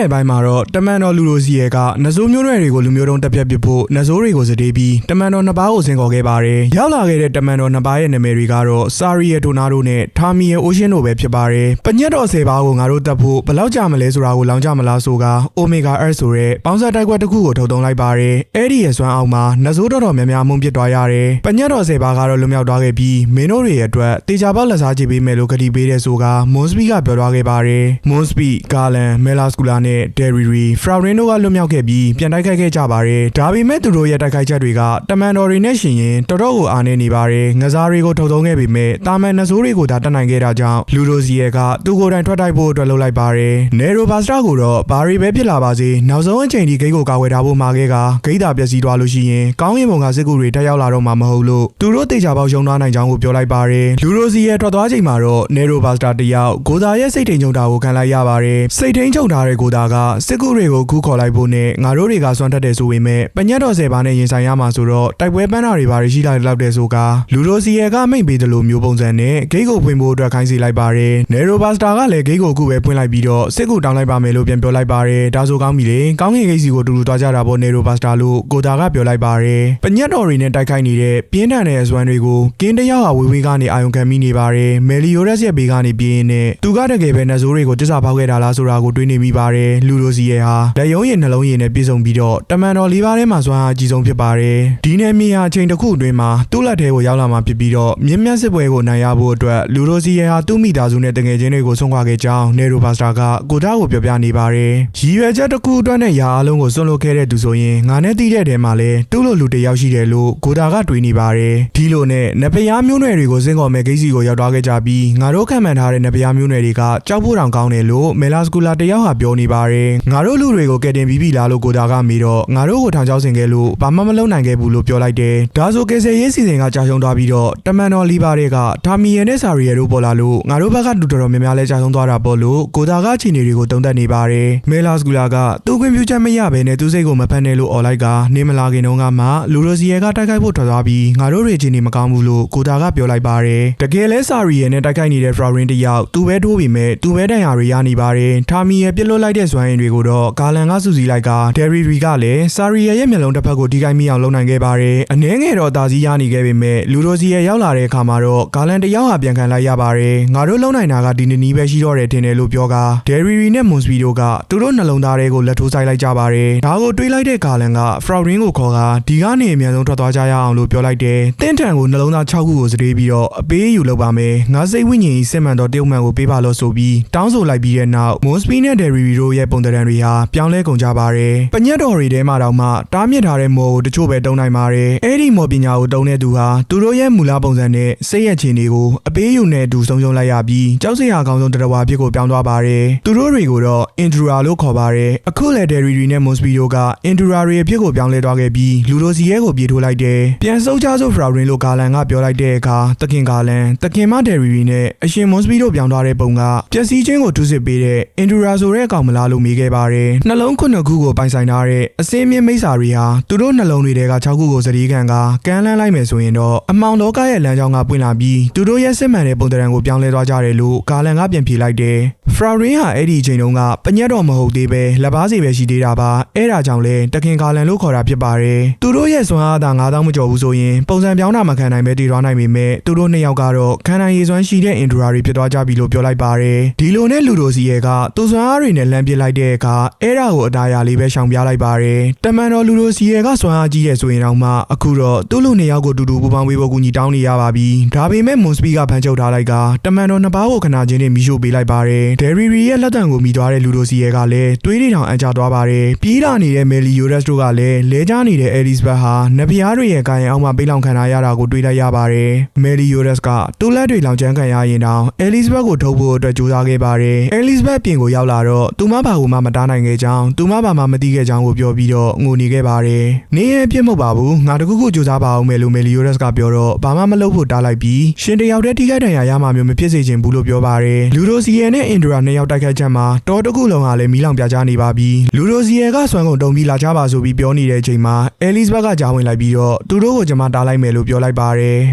တဲ့အပိုင်းမှာတော့တမန်တော်လူလိုစီရဲ့ကနဇိုးမျိုးနွယ်တွေကိုလူမျိုးတုံးတက်ပြက်ပစ်ဖို့နဇိုးတွေကိုစတေးပြီးတမန်တော်နှစ်ပါးကိုဆင်ခေါ်ခဲ့ပါတယ်။ရောက်လာခဲ့တဲ့တမန်တော်နှစ်ပါးရဲ့နာမည်တွေကတော့စာရီရဲ့ဒိုနာဒိုနဲ့ထာမီရဲ့အိုရှင်းတို့ပဲဖြစ်ပါတယ်။ပညက်တော်ဆယ်ပါးကိုငါတို့တက်ဖို့ဘယ်လောက်ကြာမလဲဆိုတာကိုလောင်းကြမလားဆိုကအိုမီဂါ Earth ဆိုတဲ့ပေါင်းဆက်တိုက်ခွက်တစ်ခုကိုထုတ်သုံးလိုက်ပါတယ်။အဲ့ဒီရဲ့စွမ်းအောင်မှာနဇိုးတော်တော်များများမှုန်ပစ်သွားရတယ်။ပညက်တော်ဆယ်ပါးကတော့လွတ်မြောက်သွားခဲ့ပြီးမင်းတို့တွေရဲ့အတွက်တေချာပေါက်လက်စားကြည့်ပေးမယ်လို့ကတိပေးတဲ့ဆိုကမွန်စပီကပြောသွားခဲ့ပါတယ်။မွန်စပီဂါလန်မဲလာစကူလာနဲ့ဒယ်ရီရီဖရာရင်တို့ကလွတ်မြောက်ခဲ့ပြီးပြန်တိုက်ခိုက်ခဲ့ကြပါတယ်။ဒါပေမဲ့သူတို့ရဲ့တိုက်ခိုက်ချက်တွေကတမန်တော်တွေနဲ့ရှင်ရင်တော်တော်ကိုအားနေနေပါတယ်။ငစားတွေကိုထုတ်သုံးခဲ့ပေမဲ့တာမန်နဇိုးတွေကိုဒါတက်နိုင်ခဲ့တာကြောင့်လူရိုစီရဲ့ကသူကိုယ်တိုင်ထွက်တိုက်ဖို့အတွက်လုပ်လိုက်ပါတယ်။နေရိုဘာစတာကိုတော့ဘာရီပဲဖြစ်လာပါစေနောက်ဆုံးအချိန်ထိဂိတ်ကိုကာဝယ်ထားဖို့မှာခဲ့ကဂိတ်သာပျက်စီးသွားလို့ရှိရင်ကောင်းကင်ဘုံကစစ်ကူတွေတက်ရောက်လာတော့မှာမဟုတ်လို့သူတို့တေချာပေါက်ရှုံသွားနိုင်ကြောင်းကိုပြောလိုက်ပါတယ်။လူရိုစီရဲ့ထွက်သွားချိန်မှာတော့နေရိုဘာစတာတယောက်ဂိုဒါရဲ့စိတ်ထိန်ချုပ်တာကိုခံလိုက်ရပါတယ်။စိတ်ထိန်ချုပ်ထားတဲ့ဂိုဒါကစစ်ကူတွေကိုကူးခေါ်လိုက်ဖို့နဲ့ငါတို့တွေကစွမ်းထက်တယ်ဆိုပေမဲ့ပညတ်တော်ဆယ်ပါးနဲ့ရင်ဆိုင်ရမှာဆိုတော့တိုက်ပွဲပန်းတာတွေပါရှိလာလောက်တဲ့ဆိုကလူရိုစီရဲ့ကမိတ်ပေးတယ်လို့မျိုးပုံစံနဲ့ဂိတ်ကိုဖွင့်ဖို့အတွက်ခိုင်းစီလိုက်ပါတယ်။နေရိုဘာစတာကလည်းဂိတ်ကိုအခုပဲဖွင့်လိုက်ပြီးတော့စစ်ကူတောင်းလိုက်ပါမယ်လို့ပြန်ပြောလိုက်ပါတယ်။ဒါဆိုကောင်းပြီလေ။ကောင်းကင်ဂိတ်စီကိုတူတူသွားကြတာပေါ့နေရိုဘာစတာလို့ကိုတာကပြောလိုက်ပါတယ်။ပညတ်တော်တွေနဲ့တိုက်ခိုက်နေတဲ့ပြင်းထန်တဲ့အစွမ်းတွေကိုကင်းတယောက်ဟာဝေဝေးကနေအာယုံခံမိနေပါတယ်။မယ်လီယိုရက်စ်ရဲ့ဘေးကနေပြင်းနေသူကတကယ်ပဲနဇိုးတွေကိုတစ္ဆာဖောက်ခဲ့တာလားဆိုတာကိုတွေးနေမိပါတယ်။လူရိုစီရဲ့ဟာလက်ယုံရည်နှလုံးရည်နဲ့ပြည့်စုံပြီးတော့တမန်တော်လေးပါးထဲမှာစွမ်းအားအကြီးဆုံးဖြစ်ပါတယ်။ဒီနယ်မြေဟာအချိန်တစ်ခုအတွင်းမှာသူ့လက်ထဲကိုရောက်လာမှာဖြစ်ပြီးတော့မြင်းမြတ်စစ်ပွဲကိုနိုင်ရဖို့အတွက်လူရိုစီရဲ့ဟာသူ့မိသားစုနဲ့တငယ်ချင်းတွေကိုဆုံးခွာခဲ့ကြောင်းနေရိုဘာစတာကကိုတာကိုပြောပြနေပါတယ်။ရည်ရွယ်ချက်တစ်ခုအတွက်နဲ့ယာအားလုံးကိုစွန့်လွတ်ခဲ့တဲ့သူဆိုရင်ငါနဲ့တီးတဲ့တဲမှာလဲသူ့လိုလူတစ်ယောက်ရှိတယ်လို့ကိုတာကတွေးနေပါတယ်။ဒီလိုနဲ့နဖျားမျိုးနွယ်တွေကိုစင်ကော်မဲ့ဂိတ်စီကိုရောက်သွားခဲ့ကြပြီးငါတို့ခံမှန်ထားတဲ့နဖျားမျိုးနွယ်တွေကကြောက်ဖို့တောင်ကောင်းတယ်လို့မဲလာစကူလာတစ်ယောက်ဟာပြောနေပါတယ်။ငါတို့လူတွေကိုကယ်တင်ပြီးပြီလားလို့ကိုတာကမေးတော့ငါတို့ကိုထောင်ချောက်ဆင်ခဲ့လို့ဘာမှမလုပ်နိုင်ခဲ့ဘူးလို့ပြောလိုက်တယ်။ဒါဆိုကယ်ဆယ်ရေးစီစဉ်ကကြာရှုံးသွားပြီးတော့တမန်တော်လီပါတွေကဒါမီယန်နဲ့ဆာရီယယ်တို့ပေါ်လာလို့ငါတို့ဘက်ကလူတော်တော်များများလဲကြာရှုံးသွားတာပေါ့လို့ကိုတာကခြေနေတွေကိုတုံးတက်နေပါတယ်။မဲလာစကူလာကသူ့ခွင့်ပြုချက်မရဘဲနဲ့သူ့စိတ်ကိုမဖက်နဲ့လို့អော်လိုက်ကနေမလာခင်တုန်းကမှလူရိုစီယယ်ကတိုက်ခိုက်ဖို့ထွက်သွားပြီးငါတို့တွေခြေနေမကောင်းဘူးလို့ကိုတာကပြောလိုက်ပါတယ်။တကယ်လဲဆာရီယယ်နဲ့တိုက်ခိုက်နေတဲ့ဖရာရင်တယောက်သူပဲထိုးပြီးမဲ့သူပဲတန်ရာတွေရနေပါတယ်။ဒါမီယယ်ပြစ်လွတ်လိုက်တဲ့ဇွမ်းရင်တွေကိုတော့ဂါလန်ကစူစီလိုက်ကဒယ်ရီရီကလည်းဆာရီယယ်ရဲ့မျက်လုံးတစ်ဖက်ကိုဒီကိုင်းမိအောင်လုပ်နိုင်ခဲ့ပါတယ်။အနှဲငယ်တော့တာစီရနေခဲ့ပေမဲ့လူရိုစီယယ်ရောက်လာတဲ့အခါမှာတော့ဂါလန်တယောက်ဟာပြန်ခံလိုက်ရပါတယ်။ငါတို့လုံနိုင်တာကဒီနေ့နီးပဲရှိတော့တယ်ထင်တယ်လို့ပြောကဒယ်ရီရီနဲ့မွန်စပီတို့ကသူတို့နှလုံးသားတွေကိုလက်ထိုးဆိုင်လိုက်ကြပါတယ်။ဒါကိုတွေးလိုက်တဲ့ဂါလန်ကဖရော်ရင်ကိုခေါ်ကဒီကနေအမြန်ဆုံးထွက်သွားကြရအောင်လို့ပြောလိုက်တယ်။တင့်ထန်ကိုနှလုံးသား6ခုကိုစတေးပြီးတော့အပေးယူလုပ်ပါမယ်။ငါစိတ်ဝိညာဉ်ကြီးစစ်မှန်တော့တရုတ်မှန်ကိုပေးပါလို့ဆိုပြီးတောင်းဆိုလိုက်ပြီးတဲ့နောက်မွန်စပီနဲ့ဒယ်ရီရီတို့ရဲ့ပုံသဏ္ဍာန်တွေဟာပြောင်းလဲကုန်ကြပါတယ်။ပညတ်တော်တွေထဲမှာတောင်မှတားမြစ်ထားတဲ့မော်ကိုတချို့ပဲတုံးနိုင်ပါတယ်။အဲ့ဒီမော်ပညာကိုတုံးတဲ့သူဟာသူတို့ရဲ့မူလပုံစံနဲ့စိတ်ရချင်တွေကိုအပေးယူနဲ့အတူဆုံးရှုံးလိုက်ရပြီးကြောက်စရာအကောင်းဆုံးတရဝါဖြစ်ကိုပြောင်းသွားပါတယ်။သူတို့တွေကိုတော့အင်ဒူရာလို့ခေါ်ပါတယ်။အခုလေဒယ်ရီရီနဲ့မွန်စပီတို့ကအင်ဒူရာတွေအဖြစ်ကိုပြောင်းလဲသွားခဲ့ပြီးလူတို့စီရဲကိုပြေးထိုးလိုက်တယ်။ပြန်စုပ်ချဆိုဖရာရင်လို့ဂါလန်ကပြောလိုက်တဲ့အခါတခင်ဂါလန်တခင်မဒယ်ရီရီနဲ့အရှင်မွန်စပီတို့ပြောင်းသွားတဲ့ပုံကပျက်စီးခြင်းကိုထုစစ်ပေးတဲ့အင်ဒူရာဆိုတဲ့အကောင်မလားလို့မေးခဲ့ပါတယ်။နှလုံးခုနှစ်ခုကိုပိုင်ဆိုင်ထားတဲ့အစင်းမြင့်မိစ္ဆာတွေဟာသူတို့နှလုံးတွေထဲက6ခုကိုစတီးခံကကမ်းလန်းလိုက်မယ်ဆိုရင်တော့အမောင်လောကရဲ့လမ်းကြောင်းကပွင့်လာပြီးသူတို့ရဲ့စစ်မှန်တဲ့ပုံသဏ္ဍာန်ကိုပြောင်းလဲသွားကြတယ်လို့ဂါလန်ကပြန်ဖြေလိုက်တယ်။ဖရာရင်ဟာအဲ့ဒီအချိန်တုန်းကပညတ်တော်မဟုတ်သေးပဲလက်ပါစီပဲရှိသေးတာပါ။အဲ့ဒါကြောင့်လဲတခင်ဂါလန်လို့ခေါ်တာဖြစ်ပါတယ်။သူတို့ရဲ့စွမ်းအားသာ9000မကျော်ဘူးဆိုရင်ပုံစံပြောင်းတာမခံနိုင်ပဲတည်သွားနိုင်ပေမဲ့သူတို့နှစ်ယောက်ကတော့ခံနိုင်ရည်စွမ်းရှိတဲ့အင်ဒူရာတွေဖြစ်သွားကြပြီလို့ပြောလိုက်ပါတယ်။ဒီလိုနဲ့လူတို့စီရဲ့ကသူစွမ်းအားတွေနဲ့လမ်းပစ်လိုက်တဲ့အခါအဲ့ဒါကိုအတားရလေးပဲရှောင်ပြလိုက်ပါတယ်။တမန်တော်လူတို့စီရဲ့ကစွမ်းအားကြီးတဲ့ဆိုရင်တော့မှအခုတော့သူ့လူနှစ်ယောက်ကိုတူတူပူပေါင်းပေးဖို့ကူညီတောင်းနေရပါပြီ။ဒါပေမဲ့မွန်စပီကဖန်ချုပ်ထားလိုက်ကတမန်တော်နှစ်ပါးကိုခဏချင်းနဲ့မီးရှို့ပေးလိုက်ပါတယ်။ဒယ်ရီရီရဲ့လက်တံကိုမိသွားတဲ့လူတို့စီရဲ့ကလည်းတွေးတွေထောင်အကြသွားပါတယ်။ပြေးလာနေတဲ့မယ်လီယိုရက်စ်တို့ကလည်းလဲကျနေတဲ့အဲလီစ်ဘတ်ဟာနဖျားတွေရဲ့ကာယံအောင်မှပိတ်လောင်ခံထားရတာကိုတွေးလိုက်ရပါတယ်။မယ်လီယိုရက်စ်ကတူးလက်တွေလောင်ချမ်းခံရရင်တောင်အဲလီစ်ဘတ်ကိုထုတ်ဖို့အတွက်ကြိုးစားခဲ့ပါတယ်။အဲလီစ်ဘတ်ပြင်ကိုရောက်လာတော့သူမဘာကိုမှမတားနိုင်ခဲ့ကြောင်းသူမဘာမှမသိခဲ့ကြောင်းကိုပြောပြီးတော့ငိုနေခဲ့ပါတယ်။နေရဲ့ပြစ်မဟုတ်ပါဘူး။ငါတခုခုကြိုးစားပါအောင်မယ်လို့မယ်လီယိုရက်စ်ကပြောတော့ဘာမှမလုပ်ဖို့တားလိုက်ပြီးရှင်တယောက်တည်းထိခိုက်ဒဏ်ရာရမှာမျိုးမဖြစ်စေချင်ဘူးလို့ပြောပါတယ်။လူရိုစီယယ်နဲ့အင်ဒရာနှစ်ယောက်တိုက်ခိုက်ချက်မှာတော်တစ်ခုလုံးကလည်းမီးလောင်ပြကြနေပါပြီ။လူရိုစီယယ်ကစွမ်းကုန်တုံပြီးလာကြပါဆိုပြီးပြောနေတဲ့အချိန်မှာအဲလီစ်ဘတ်ကကြားဝင်လိုက်ပြီးတော့သူတို့ကိုကျွန်မတားလိုက်မယ်လို့ပြောလိုက်ပါတယ်။